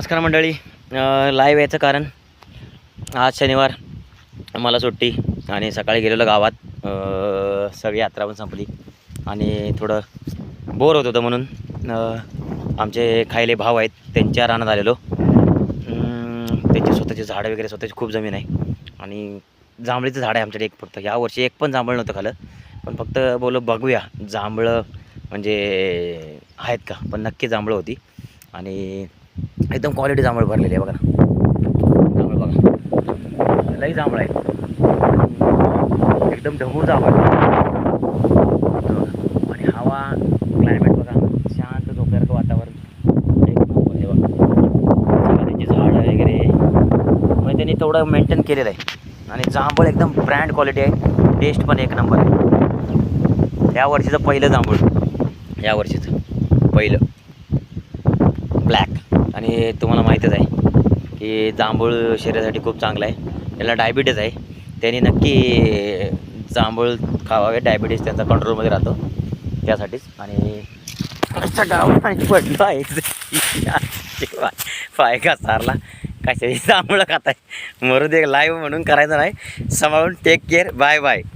नमस्कार मंडळी. लाईव्ह याचं कारण आज शनिवार मला सुट्टी आणि सकाळी गेलेलो गावात. सगळी यात्रा पण संपली आणि थोडं बोर होत होतं म्हणून आमचे खायले भाव आहेत त्यांच्या रानात आलेलो. त्यांचे स्वतःचे झाडं वगैरे स्वतःची खूप जमीन आहे आणि जांभळीचं झाड आहे आमच्याकडे एक फक्त. यावर्षी एक पण जांभळ नव्हतं खालं पण फक्त बोललो बघूया जांभळं म्हणजे आहेत का पण नक्की जांभळं होती आणि एकदम क्वालिटी जांभळ भरलेली आहे बघा. जांभळ बघा. लई जांभळ आहे. एकदम ढबूर जांभळ. आणि हवा क्लायमेट बघा. शांत झोपल्यासारखं वातावरण. बघा. त्यांची झाडं वगैरे. म्हणजे त्यांनी तेवढं मेंटेन केलेलं आहे. आणि जांभळ एकदम ब्रँड क्वालिटी आहे. टेस्ट पण एक नंबर आहे. या वर्षीचं पहिलं जांभूळ. या वर्षीचं. पहिलं. आणि तुम्हाला माहीतच आहे की जांभूळ शरीरासाठी खूप चांगलं आहे. याला डायबिटीज आहे. त्यांनी नक्की जांभूळ खावावे. डायबिटीज त्यांचा कंट्रोलमध्ये राहतो. त्यासाठीच. आणि आमच्या गावात आणि पडलं आहे. पाय का सारला? कशाची जांभळं आहे मरू दे. लाईव्ह म्हणून करायचं नाही. सांभाळून टेक केअर बाय बाय